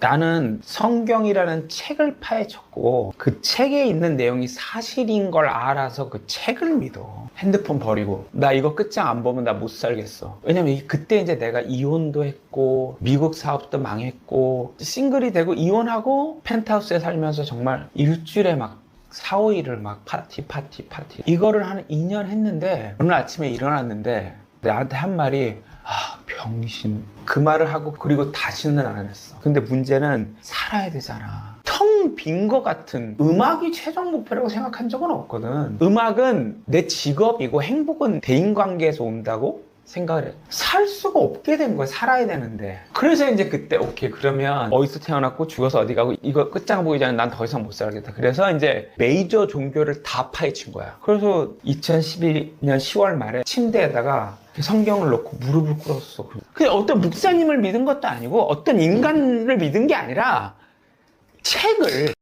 나는 성경이라는 책을 파헤쳤고 그 책에 있는 내용이 사실인 걸 알아서 그 책을 믿어. 핸드폰 버리고 나 이거 끝장 안 보면 나 못 살겠어. 왜냐면 이- 그때 이제 내가 이혼도 했고 미국 사업도 망했고 싱글이 되고 이혼하고 펜트하우스에 살면서 정말 일주일에 막 4, 5일을 막 파티 파티 파티 이거를 한 2년 했는데 오늘 아침에 일어났는데 나한테 한 말이 아 병신. 그 말을 하고 그리고 다시는 안 했어. 근데 문제는 살아야 되잖아. 텅빈것 같은 음악이 최종 목표라고 생각한 적은 없거든. 음악은 내 직업이고 행복은 대인관계에서 온다고 생각을 해. 살 수가 없게 된 거야. 살아야 되는데. 그래서 이제 그때, 오케이, 그러면 어디서 태어났고 죽어서 어디 가고 이거 끝장 보기 전에 난더 이상 못 살겠다. 그래서 이제 메이저 종교를 다 파헤친 거야. 그래서 2012년 10월 말에 침대에다가 성경을 놓고 무릎을 꿇었어. 그냥 어떤 목사님을 믿은 것도 아니고 어떤 인간을 믿은 게 아니라 책을